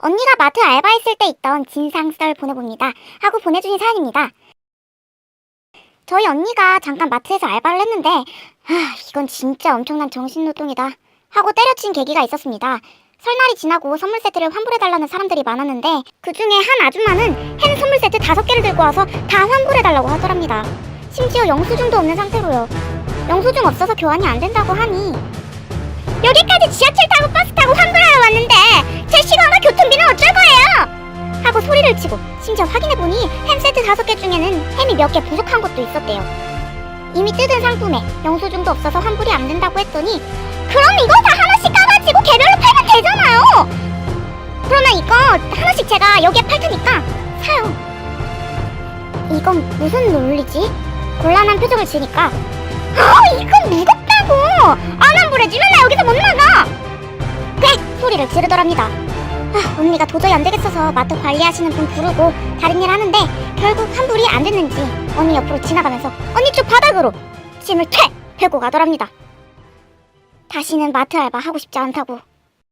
언니가 마트 알바했을 때 있던 진상썰 보내봅니다. 하고 보내주신 사연입니다. 저희 언니가 잠깐 마트에서 알바를 했는데, 아, 이건 진짜 엄청난 정신노동이다. 하고 때려친 계기가 있었습니다. 설날이 지나고 선물 세트를 환불해달라는 사람들이 많았는데, 그 중에 한 아줌마는 햄 선물 세트 다섯 개를 들고 와서 다 환불해달라고 하더랍니다. 심지어 영수증도 없는 상태로요. 영수증 없어서 교환이 안 된다고 하니, 여기까지 지하철 타 치고 심지어 확인해보니 햄 세트 다섯 개 중에는 햄이 몇 개 부족한 것도 있었대요. 이미 뜯은 상품에 영수증도 없어서 환불이 안 된다고 했더니 그럼 이거 다 하나씩 까가지고 개별로 팔면 되잖아요. 그러면 이거 하나씩 제가 여기에 팔 테니까 사요. 이건 무슨 논리지? 곤란한 표정을 지니까 아 이건 무겁다고 안 환불해주면 나 여기서 못 나가 꽥 소리를 지르더랍니다 아, 언니가 도저히 안 되겠어서 마트 관리하시는 분 부르고 다른 일 하는데 결국 환불이 안 됐는지 언니 옆으로 지나가면서 언니 쪽 바닥으로 침을 퇴! 펴고 가더랍니다 다시는 마트 알바 하고 싶지 않다고